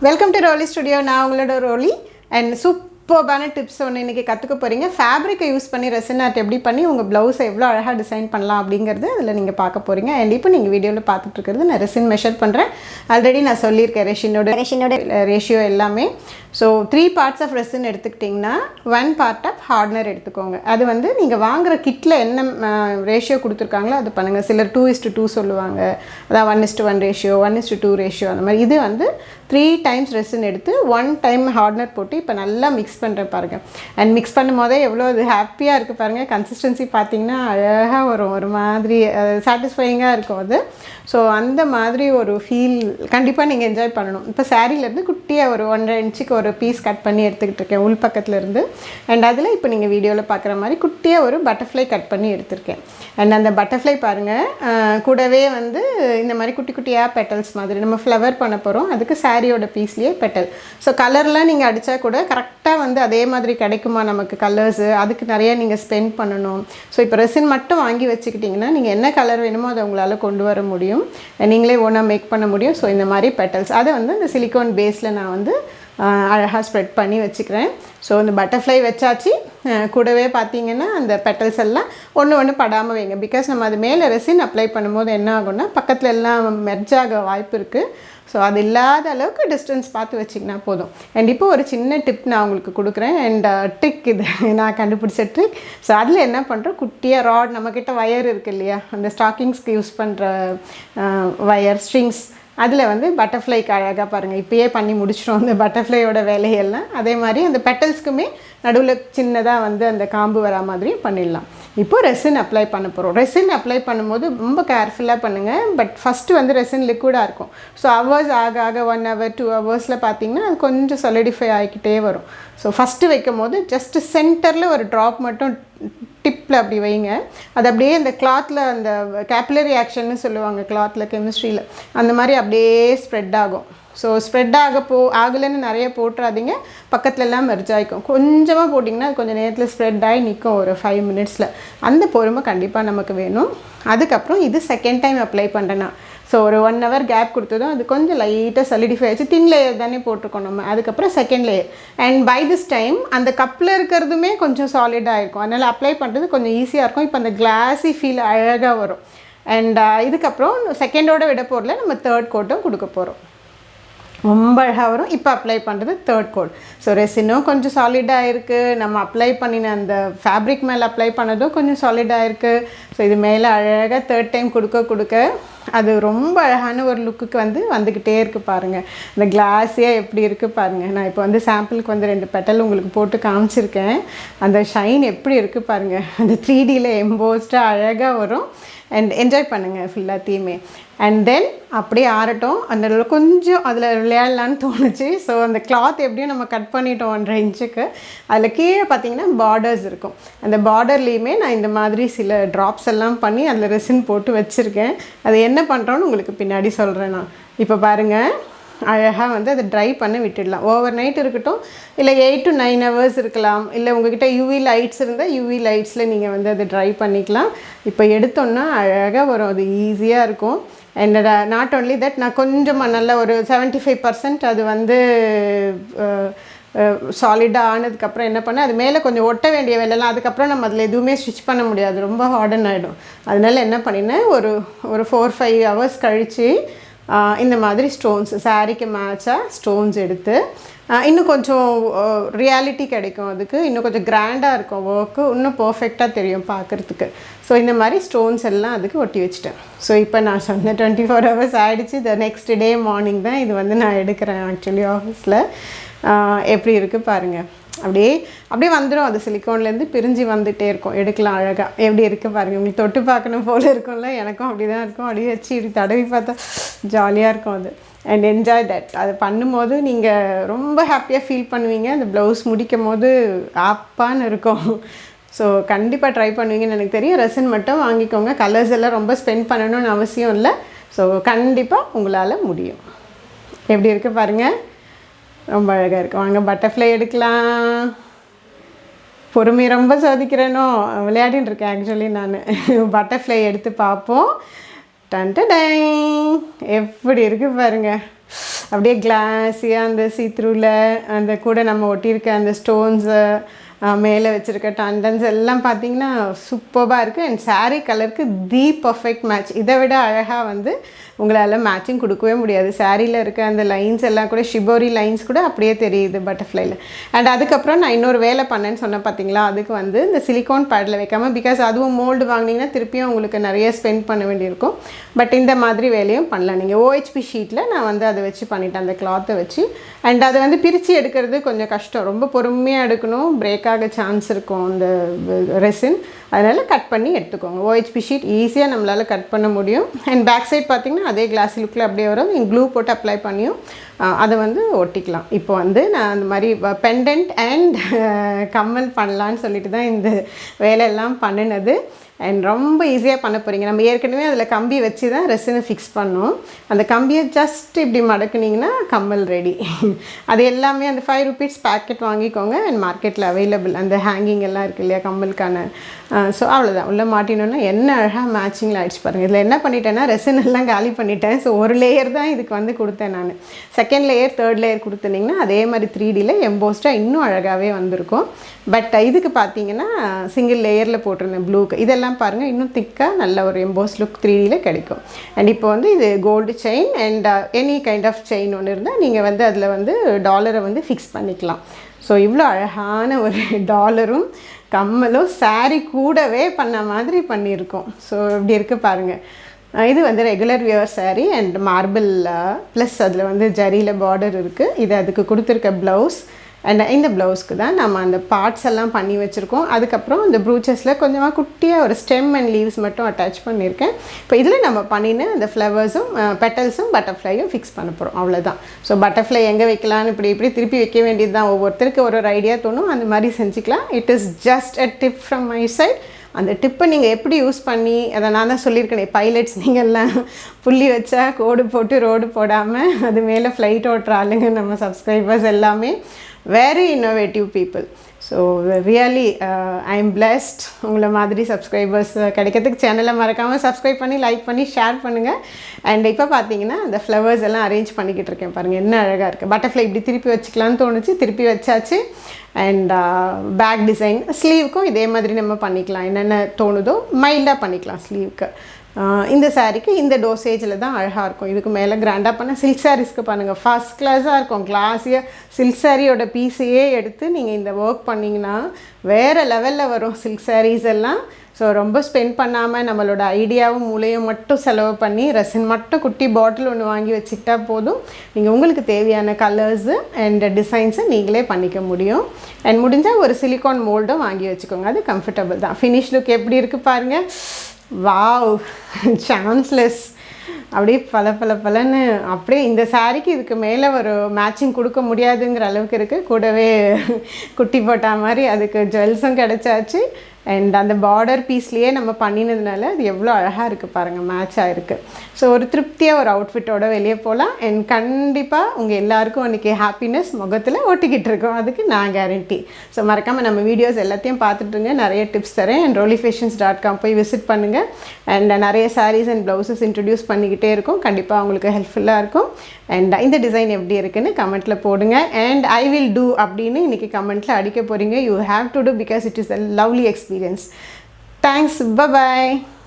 Welcome to ரோலி studio நான் உங்களோட ரோலி and சூப்பர்பான டிப்ஸ் ஒன்று இன்றைக்கி கற்றுக்க போகிறீங்க ஃபேப்ரிக்கை யூஸ் பண்ணி ரெசன் ஆர்ட் எப்படி பண்ணி உங்கள் ப்ளவுஸை எவ்வளோ அழகாக டிசைன் பண்ணலாம் அப்படிங்கிறது அதில் நீங்கள் பார்க்க போகிறீங்க அண்ட் இப்போ நீங்கள் வீடியோவில் பார்த்துட்டு இருக்கிறது நான் ரெசின் மெஷர் பண்ணுறேன் ஆல்ரெடி நான் சொல்லியிருக்கேன் ரெஷினோட ரெஷினோட ரேஷியோ எல்லாமே. So three parts of resin எடுத்துக்கிட்டிங்கன்னா ஒன் பார்ட் ஆஃப் ஹார்ட்னர் எடுத்துக்கோங்க. அது வந்து நீங்கள் வாங்குற கிட்டில் என்ன ரேஷியோ கொடுத்துருக்காங்களோ அது பண்ணுங்கள் சிலர் டூ இஸ்டு டூ சொல்லுவாங்க. அதான் one is to one ratio one is to two ratio அந்த மாதிரி. இது வந்து த்ரீ டைம்ஸ் ரெசின் எடுத்து ஒன் டைம் ஹார்ட்னர் போட்டு இப்போ நல்லா மிக்ஸ் பண்ணுறேன் பாருங்கள் அண்ட் மிக்ஸ் பண்ணும் போதே எவ்வளோ அது ஹாப்பியாக இருக்குது பாருங்கள் கன்சிஸ்டன்சி பார்த்தீங்கன்னா அழகாக வரும். ஒரு மாதிரி சாட்டிஸ்ஃபையிங்காக இருக்கும் அது. ஸோ அந்த மாதிரி ஒரு ஃபீல் கண்டிப்பாக நீங்கள் என்ஜாய் பண்ணணும். இப்போ சாரீலேருந்து குட்டியாக ஒரு ஒன்றரை இன்ச்சுக்கு ஒரு பீஸ் கட் பண்ணி எடுத்துக்கிட்டு இருக்கேன் உள் பக்கத்துல இருந்து அண்ட் அதில் இப்போ நீங்கள் வீடியோவில் பார்க்குற மாதிரி குட்டியாக ஒரு பட்டர்ஃப்ளை கட் பண்ணி எடுத்திருக்கேன். அண்ட் அந்த பட்டர்ஃப்ளை பாருங்கள் கூடவே வந்து இந்த மாதிரி குட்டி குட்டியாக பெட்டல்ஸ் மாதிரி நம்ம ஃப்ளவர் பண்ண போகிறோம் அதுக்கு சாரியோட பீஸ்லேயே பெட்டல் ஸோ கலர்லாம் நீங்கள் அடித்தா கூட கரெக்டாக வந்து அதே மாதிரி கிடைக்குமா நமக்கு கலர்ஸு அதுக்கு நிறையா நீங்கள் ஸ்பெண்ட் பண்ணணும். ஸோ இப்போ ரெசின் மட்டும் வாங்கி வச்சுக்கிட்டிங்கன்னா நீங்கள் என்ன கலர் வேணுமோ அதை உங்களால் கொண்டு வர முடியும். நீங்களே ஓனாக மேக் பண்ண முடியும். ஸோ இந்த மாதிரி பெட்டல்ஸ் அதை வந்து இந்த சிலிக்கான் பேஸில் நான் வந்து அழகாக ஸ்ப்ரெட் பண்ணி வச்சுக்கிறேன். ஸோ இந்த பட்டர்ஃப்ளை வச்சாச்சு. கூடவே பார்த்தீங்கன்னா அந்த பெட்டல்ஸ் எல்லாம் ஒன்று ஒன்று படாமல் வைங்க. பிகாஸ் நம்ம அது மேலே ரெசின் அப்ளை பண்ணும்போது என்ன ஆகும்னா பக்கத்தில் எல்லாம் மெர்ஜ் ஆக வாய்ப்பு இருக்குது ஸோ அது இல்லாத அளவுக்கு டிஸ்டன்ஸ் பார்த்து வச்சிங்கன்னா போதும். அண்ட் இப்போ ஒரு சின்ன டிப் நான் உங்களுக்கு கொடுக்குறேன். அண்ட் ட்ரிக் இது. நான் கண்டுபிடிச்ச ட்ரிக் ஸோ அதில் என்ன பண்ணுறோம் குட்டியாக ராட் நம்மக்கிட்ட வயர் இருக்குது இல்லையா? அந்த ஸ்டாக்கிங்ஸ்க்கு யூஸ் பண்ணுற வயர் ஸ்ட்ரிங்ஸ் அதில் வந்து பட்டர்ஃப்ளைக்கு அழகாக பாருங்கள் இப்போயே பண்ணி முடிச்சிடும் அந்த பட்டர்ஃப்ளையோட வேலையெல்லாம். அதே மாதிரி அந்த பெட்டல்ஸ்க்குமே நடுவில் சின்னதாக வந்து அந்த காம்பு வரா மாதிரி பண்ணிடலாம். இப்போ ரெசின் அப்ளை பண்ண போகிறோம் ரெசின் அப்ளை பண்ணும்போது ரொம்ப கேர்ஃபுல்லாக பண்ணுங்கள் பட் ஃபஸ்ட்டு வந்து ரெசின் லிக்விடாக இருக்கும். ஸோ ஹவர்ஸ் ஆக ஆக ஒன் ஹவர் டூ ஹவர்ஸில் பார்த்தீங்கன்னா அது கொஞ்சம் சொலிடிஃபை ஆகிக்கிட்டே வரும். ஸோ ஃபஸ்ட்டு வைக்கும் போது ஜஸ்ட்டு சென்டரில் ஒரு ட்ராப் மட்டும் டிப்பில் அப்படி வைங்க. அது அப்படியே அந்த கிளாத்தில் அந்த கேப்புலரி ஆக்ஷன்னு சொல்லுவாங்க கிளாத்தில் கெமிஸ்ட்ரியில் அந்த மாதிரி அப்படியே ஸ்ப்ரெட் ஆகும். ஸோ ஸ்ப்ரெட் ஆக போ ஆகலைன்னு நிறைய போட்டுறாதீங்க. பக்கத்துல எல்லாம் மெர்ஜ் ஆகிக்கும் கொஞ்சமாக போட்டிங்கன்னா அது கொஞ்சம் நேரத்தில் ஸ்ப்ரெட் ஆகி நிற்கும் ஒரு ஃபைவ் மினிட்ஸில் அந்த பொறுமை கண்டிப்பாக நமக்கு வேணும். அதுக்கப்புறம் இது செகண்ட் டைம் அப்ளை பண்ணுறேன்னா ஸோ ஒரு ஒன் ஹவர் கேப் கொடுத்ததும் அது கொஞ்சம் லைட்டாக சலிடிஃபை ஆச்சு. தின் லேயர் தானே போட்டிருக்கோம் நம்ம. அதுக்கப்புறம் second layer and by this time அந்த கப்பில் இருக்கிறதுமே கொஞ்சம் சாலிடாக இருக்கும் அதனால் அப்ளை பண்ணுறது கொஞ்சம் ஈஸியாக இருக்கும். இப்போ அந்த கிளாஸி ஃபீல் அழகாக வரும். அண்ட் இதுக்கப்புறம் செகண்டோட விட போகிறல நம்ம தேர்ட் கோட்டும் கொடுக்க போகிறோம் ரொம்ப அழகாக வரும். இப்போ அப்ளை பண்ணுறது தேர்ட் கோட் ஸோ ரெசினும் கொஞ்சம் சாலிடாக இருக்குது நம்ம அப்ளை பண்ணின அந்த ஃபேப்ரிக் மேலே அப்ளை பண்ணதும் கொஞ்சம் சாலிடாக இருக்குது ஸோ இது மேலே அழகாக தேர்ட் டைம் கொடுக்க கொடுக்க அது ரொம்ப அழகான ஒரு லுக்குக்கு வந்து வந்துக்கிட்டே இருக்குது பாருங்கள் இந்த கிளாஸியாக எப்படி இருக்குது பாருங்கள் நான் இப்போ வந்து சாம்பிளுக்கு வந்து ரெண்டு பெட்டல் உங்களுக்கு போட்டு காமிச்சிருக்கேன். அந்த ஷைன் எப்படி இருக்குது பாருங்கள் அந்த த்ரீ டியில் எம்போஸ்டாக அழகாக வரும். அண்ட் என்ஜாய் பண்ணுங்கள் ஃபுல்லாத்தையுமே அண்ட் தென் அப்படியே ஆறட்டும். அந்த கொஞ்சம் அதில் விளையாடலான்னு தோணுச்சு. ஸோ அந்த கிளாத் எப்படியும் நம்ம கட் பண்ணிட்டோம் ஒன்றரை இன்ச்சுக்கு அதில் கீழே பார்த்தீங்கன்னா பார்டர்ஸ் இருக்கும். அந்த பார்டர்லேயுமே நான் இந்த மாதிரி சில ட்ராப்ஸ் எல்லாம் பண்ணி அதில் ரெசின் போட்டு வச்சுருக்கேன். அது என்ன என்ன பண்ணுறோன்னு உங்களுக்கு பின்னாடி சொல்கிறேன் நான். இப்போ பாருங்கள் அழகாக வந்து அதை ட்ரை பண்ண விட்டுடலாம். ஓவர் நைட் இருக்கட்டும் இல்லை எயிட் டு நைன் ஹவர்ஸ் இருக்கலாம். இல்லை உங்ககிட்ட யூவி லைட்ஸ் இருந்தால் யூவி லைட்ஸில் நீங்கள் வந்து அதை ட்ரை பண்ணிக்கலாம். இப்போ எடுத்தோன்னா அழகாக வரும். அது ஈஸியாக இருக்கும். அண்ட் நாட் ஓன்லி தட் நான் கொஞ்சமாக நல்ல ஒரு செவன்ட்டி ஃபைவ் பர்சன்ட் அது வந்து சாலிடாக ஆனதுக்கப்புறம் என்ன பண்ணேன்? அது மேலே கொஞ்சம் ஒட்ட வேண்டிய வேலைலாம் அதுக்கப்புறம் நம்ம அதில் எதுவுமே ஸ்டிச் பண்ண முடியாது. ரொம்ப ஹார்டன் ஆகிடும் அதனால என்ன பண்ணினேன்? ஒரு ஒரு ஃபோர் ஃபைவ் ஹவர்ஸ் கழித்து இந்த மாதிரி ஸ்டோன்ஸ் சாரீக்கு மேட்சாக ஸ்டோன்ஸ் எடுத்து இன்னும் கொஞ்சம் ரியாலிட்டி கிடைக்கும் அதுக்கு. இன்னும் கொஞ்சம் கிராண்டாக இருக்கும் ஒர்க்கு இன்னும் பர்ஃபெக்டாக தெரியும் பார்க்குறதுக்கு ஸோ இந்த மாதிரி ஸ்டோன்ஸ் எல்லாம் அதுக்கு ஒட்டி வச்சுட்டேன். ஸோ இப்போ நான் சொன்ன டுவெண்ட்டி ஃபோர் ஹவர்ஸ் ஆகிடுச்சு த நெக்ஸ்ட் டே மார்னிங் தான் இது வந்து நான் எடுக்கிறேன் ஆக்சுவலி ஆஃபீஸில் எப்படி இருக்குது பாருங்கள் அப்படியே அப்படியே வந்துடும் அது சிலிக்கோன்லேருந்து பிரிஞ்சு வந்துகிட்டே இருக்கும். எடுக்கலாம் அழகாக எப்படி இருக்குது பாருங்கள் உங்களுக்கு தொட்டு பார்க்கணும் போல் இருக்கும்ல. எனக்கும் அப்படி தான் இருக்கும். அப்படியே வச்சு இப்படி தடவி பார்த்தா ஜாலியாக இருக்கும் அது. அண்ட் என்ஜாய் தட் அது பண்ணும்போது நீங்கள் ரொம்ப ஹாப்பியாக ஃபீல் பண்ணுவீங்க. அந்த ப்ளவுஸ் முடிக்கும் போது ஆப்பான்னு இருக்கும். ஸோ கண்டிப்பாக ட்ரை பண்ணுவீங்கன்னு எனக்கு தெரியும். ரெசன் மட்டும் வாங்கிக்கோங்க. கலர்ஸ் எல்லாம் ரொம்ப ஸ்பெண்ட் பண்ணணும்னு அவசியம் இல்லை. ஸோ கண்டிப்பாக உங்களால் முடியும். எப்படி இருக்குது பாருங்கள் ரொம்ப அழகாக இருக்கும் வாங்க பட்டர்ஃப்ளை எடுக்கலாம். பொறுமை ரொம்ப சோதிக்கிறேனோ? விளையாடின்னு இருக்கேன் ஆக்சுவலி நான். பட்டர்ஃப்ளை எடுத்து பார்ப்போம். டன்ட்டு எப்படி இருக்குது பாருங்க. அப்படியே கிளாஸியாக அந்த சீத்ரூவில் அந்த கூட நம்ம ஒட்டியிருக்க அந்த ஸ்டோன்ஸு மேலே வச்சுருக்க டண்டன்ஸ் எல்லாம் பார்த்தீங்கன்னா சூப்பராக இருக்குது அண்ட் சாரீ கலருக்கு தி பர்ஃபெக்ட் மேட்ச் இதை விட அழகாக வந்து உங்களால் மேட்சிங் கொடுக்கவே முடியாது. சாரியில் இருக்க அந்த லைன்ஸ் எல்லாம் கூட ஷிபோரி லைன்ஸ் கூட அப்படியே தெரியுது பட்டர்ஃப்ளைல அண்ட் அதுக்கப்புறம் நான் இன்னொரு வேலை பண்ணேன்னு சொன்னேன் பார்த்தீங்களா அதுக்கு வந்து இந்த சிலிக்கான் பேடில் வைக்காமல் பிகாஸ் அதுவும் மோல்டு வாங்கினீங்கன்னா திருப்பியும் உங்களுக்கு நிறைய ஸ்பெண்ட் பண்ண வேண்டியிருக்கும். பட் இந்த மாதிரி வேலையும் பண்ணலாம். நீங்கள் ஓஹெச்பி ஷீட்டில் நான் வந்து அதை வச்சு பண்ணிட்டேன். அந்த கிளாத்தை வச்சு. அண்ட் அதை வந்து பிரித்து எடுக்கிறது கொஞ்சம் கஷ்டம். ரொம்ப பொறுமையாக எடுக்கணும். பிரேக் ஆக சான்ஸ் இருக்கும் அந்த ரெசின் அதனால் கட் பண்ணி எடுத்துக்கோங்க. ஓஹெச்பி ஷீட் ஈஸியாக நம்மளால் கட் பண்ண முடியும். அண்ட் பேக் சைட் பார்த்தீங்கன்னா அதே கிளாஸ் லுக்கில் அப்படியே வரும். நீங்கள் க்ளூ போட்டு அப்ளை பண்ணியும் அதை வந்து ஒட்டிக்கலாம். இப்போ வந்து நான் அந்த மாதிரி பெண்டன்ட் அண்ட் கம்மல் பண்ணலான்னு சொல்லிட்டு தான் இந்த வேலையெல்லாம் பண்ணினது. அண்ட் ரொம்ப ஈஸியாக பண்ண போகிறீங்க நம்ம ஏற்கனவே அதில் கம்பி வச்சு தான் ரெசினை ஃபிக்ஸ் பண்ணோம். அந்த கம்பியை ஜஸ்ட் இப்படி மடக்குனிங்கன்னா கம்மல் ரெடி அது எல்லாமே அந்த ஃபைவ் ருபீஸ் பேக்கெட் வாங்கிக்கோங்க. அண்ட் மார்க்கெட்டில் அவைலபிள் அந்த ஹேங்கிங் எல்லாம் இருக்கு இல்லையா கம்மலுக்கான ஸோ அவ்வளோதான் உள்ளே மாட்டினோன்னா என்ன அழகாக மேட்சிங்கில் ஆயிடுச்சு பாருங்கள் இதில் என்ன பண்ணிட்டேன்னா ரெசின் எல்லாம் காலி பண்ணிட்டேன். ஸோ ஒரு லேயர் தான் இதுக்கு வந்து கொடுத்தேன் நான். செகண்ட் லேயர் தேர்ட் லேயர் கொடுத்துனிங்கன்னா அதே மாதிரி த்ரீ டியில் எம்போஸ்டாக இன்னும் அழகாகவே வந்திருக்கும். பட் இதுக்கு பார்த்தீங்கன்னா சிங்கிள் லேயரில் போட்டிருந்தேன் ப்ளூக்கு இதெல்லாம் பாருங்கள் இன்னும் திக்காக நல்ல ஒரு எம்போஸ் லுக் த்ரீ டியில் கிடைக்கும். அண்ட் இப்போ வந்து இது gold chain and any kind of chain ஒன்று இருந்தால் நீங்கள் வந்து அதில் வந்து டாலரை வந்து ஃபிக்ஸ் பண்ணிக்கலாம். ஸோ இவ்வளோ அழகான ஒரு டாலரும் கம்மலும் சாரி கூடவே பண்ண மாதிரி பண்ணியிருக்கோம். ஸோ இப்படி இருக்குது பாருங்கள் இது வந்து regular wear saree and marble plus அதில் வந்து ஜரியில் பார்டர் இருக்குது இது அதுக்கு கொடுத்துருக்க ப்ளவுஸ் அண்ட் இந்த ப்ளவுஸ்க்கு தான் நம்ம அந்த பார்ட்ஸ் எல்லாம் பண்ணி வச்சுருக்கோம். அதுக்கப்புறம் இந்த ப்ரூச்சஸில் கொஞ்சமாக குட்டியாக ஒரு ஸ்டெம் அண்ட் லீவ்ஸ் மட்டும் அட்டாச் பண்ணியிருக்கேன். இப்போ இதில் நம்ம பண்ணின அந்த ஃப்ளவர்ஸும் பெட்டல்ஸும் பட்டர்ஃப்ளையும் ஃபிக்ஸ் பண்ண போகிறோம் அவ்வளோதான் ஸோ பட்டர்ஃப்ளை எங்கே வைக்கலான்னு இப்படி இப்படி திருப்பி வைக்க வேண்டியது தான் ஒவ்வொருத்தருக்கு ஒரு ஒரு ஐடியா தோணும். அந்த மாதிரி செஞ்சுக்கலாம். It is just a tip from my side அந்த டிப்பை நீங்கள் எப்படி யூஸ் பண்ணி அதை நான் தான் சொல்லியிருக்கேன் பைலட்ஸ் நீங்கள்லாம் புள்ளி வச்சா கோடு போட்டு ரோடு போடாமல் அது மேலே ஃப்ளைட் ஓட்டுற ஆளுங்க நம்ம சப்ஸ்கிரைபர்ஸ் எல்லாமே. Very innovative people so really I am blessed உங்களை மாதிரி சப்ஸ்கிரைபர்ஸ் uh, கிடைக்கிறதுக்கு சேனலை மறக்காமல் சப்ஸ்கிரைப் பண்ணி லைக் பண்ணி ஷேர் பண்ணுங்கள் அண்ட் இப்போ பார்த்தீங்கன்னா அந்த ஃப்ளவர்ஸ் எல்லாம் அரேஞ்ச் பண்ணிக்கிட்டு இருக்கேன் பாருங்கள் என்ன அழகாக இருக்குது பட்டர்ஃப்ளை இப்படி திருப்பி வச்சுக்கலான்னு தோணுச்சு. திருப்பி வச்சாச்சு. அண்ட் பேக் டிசைன் ஸ்லீவுக்கும் இதே மாதிரி நம்ம பண்ணிக்கலாம். என்னென்ன தோணுதோ மைல்டாக பண்ணிக்கலாம் ஸ்லீவுக்கு இந்த சாரீக்கு இந்த டோசேஜில் தான் அழகாக இருக்கும். இதுக்கு மேலே கிராண்டாக பண்ண சில்க் சாரீஸ்க்கு பண்ணுங்கள் ஃபஸ்ட் கிளாஸாக இருக்கும். கிளாஸியாக சில்க் சாரியோட பீஸையே எடுத்து நீங்கள் இந்த ஒர்க் பண்ணிங்கன்னா வேறு லெவலில் வரும் சில்க் சாரீஸ் எல்லாம். ஸோ ரொம்ப ஸ்பெண்ட் பண்ணாமல் நம்மளோட ஐடியாவும் மூளையும் மட்டும் செலவு பண்ணி ரசின் மட்டும் குட்டி பாட்டில் ஒன்று வாங்கி வச்சுக்கிட்டா போதும். நீங்கள் உங்களுக்கு தேவையான கலர்ஸு அண்ட் டிசைன்ஸை நீங்களே பண்ணிக்க முடியும். அண்ட் முடிஞ்சால் ஒரு சிலிக்கான் மோல்டும் வாங்கி வச்சுக்கோங்க. அது கம்ஃபர்டபுள் தான். ஃபினிஷ் லுக் எப்படி இருக்குது பாருங்கள் வாவ் சான்ஸ்லெஸ் அப்படியே பல பல பலன்னு. அப்படியே இந்த சாரிக்கு இதுக்கு மேலே ஒரு மேட்சிங் கொடுக்க முடியாதுங்கிற அளவுக்கு இருக்குது கூடவே குட்டி போட்டா மாதிரி அதுக்கு ஜுவல்ஸும் கிடச்சாச்சு. அண்ட் அந்த பார்டர் பீஸ்லேயே நம்ம பண்ணினதுனால அது எவ்வளோ அழகாக இருக்குது பாருங்கள் மேட்ச் ஆகிருக்கு ஸோ ஒரு திருப்தியாக ஒரு அவுட்ஃபிட்டோட வெளியே போகலாம் அண்ட் கண்டிப்பாக உங்கள் எல்லாருக்கும் அன்றைக்கி ஹாப்பினஸ் முகத்தில் ஒட்டிக்கிட்டு இருக்கோம். அதுக்கு நான் கேரண்டி ஸோ மறக்காமல் நம்ம வீடியோஸ் எல்லாத்தையும் பார்த்துட்டுருங்க நிறைய டிப்ஸ் தரேன். And Roli fashions dot com போய் விசிட் பண்ணுங்கள் அண்ட் நிறைய சாரீஸ் அண்ட் ப்ளவுசஸ் இன்ட்ரடியூஸ் பண்ணிக்கிட்டே இருக்கும். கண்டிப்பாக உங்களுக்கு ஹெல்ப்ஃபுல்லாக இருக்கும். அண்ட் இந்த டிசைன் எப்படி இருக்குன்னு கமெண்ட்டில் போடுங்க. அண்ட் ஐ வில் டூ அப்படின்னு இன்றைக்கி கமெண்ட்டில் அடிக்க போகிறீங்க you have to do because it is a lovely experience experience. Thanks. Bye bye.